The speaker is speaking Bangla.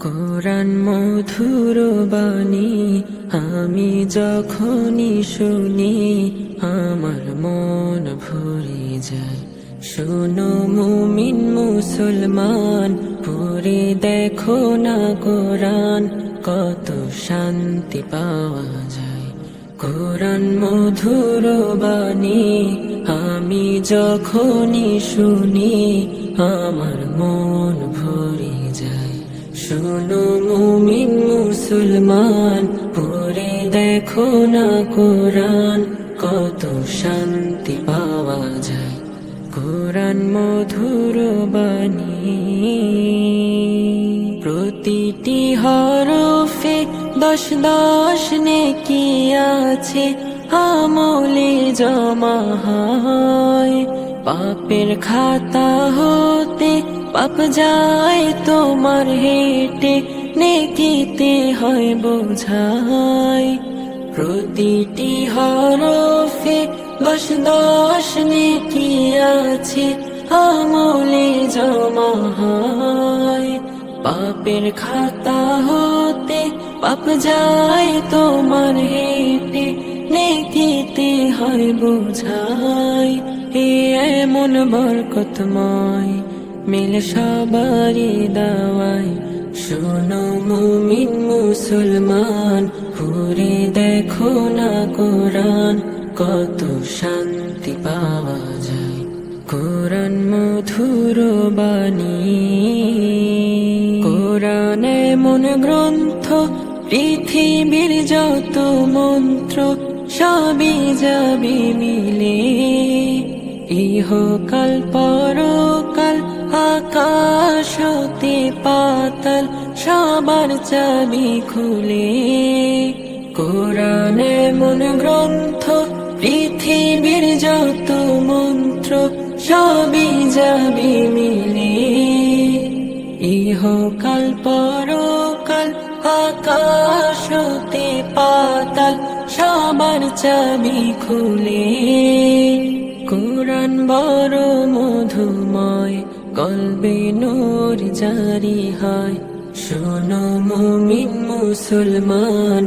কোরআন মধুর বাণী, আমি যখনই শুনি, আমার মন ভরে যায়। শোনো মুমিন মুসলমান, পড়ে দেখো না কোরআন, কত শান্তি পাওয়া যায়। কোরআন মধুর বাণী, আমি যখনই শুনি, আমার মন শোনো মুমিন মুসলমান, পড়ে দেখো না কোরআন, কত শান্তি পাওয়া যায়। কোরআন মধুর বাণী। প্রতিটি হরফে দশ দশ নেকি আছে, আমলে জমা হয়। পাপের খাতা হতে পাপ যায় তোমার হেটে নেকিতে হয় বোঝায় প্রতিটি হরফে দশ দশ নেকি আছে আমলে জমা হয় পাপের খাতা হতে পাপ যায় তোমার হেটে নেকিতে হয় বোঝায় হে এমন বরকতময় মিল সবারই দাওয়ায় শোনো মুমিন মুসলমান, ঘুরে দেখো না কোরআন, কত শান্তি পাওয়া যায়। কোরআন মধুর বাণী। কোরআন এমন গ্রন্থ, পৃথিবীর যত মন্ত্র, সবই যাবি মিলে। ইহকাল পরকাল আকাশ হতে পাতাল, সবার চাবি খুলে। কোরআন এমন গ্রন্থ, পৃথিবীর যত মন্ত্র, সবই যাবি মিলে। ইহকাল পরকাল আকাশ হতে পাতাল, সবার চাবি খুলে। কোরআন বড় মধুময় কলবে নোর জারি হয়। শোনো মুমিন মুসলমান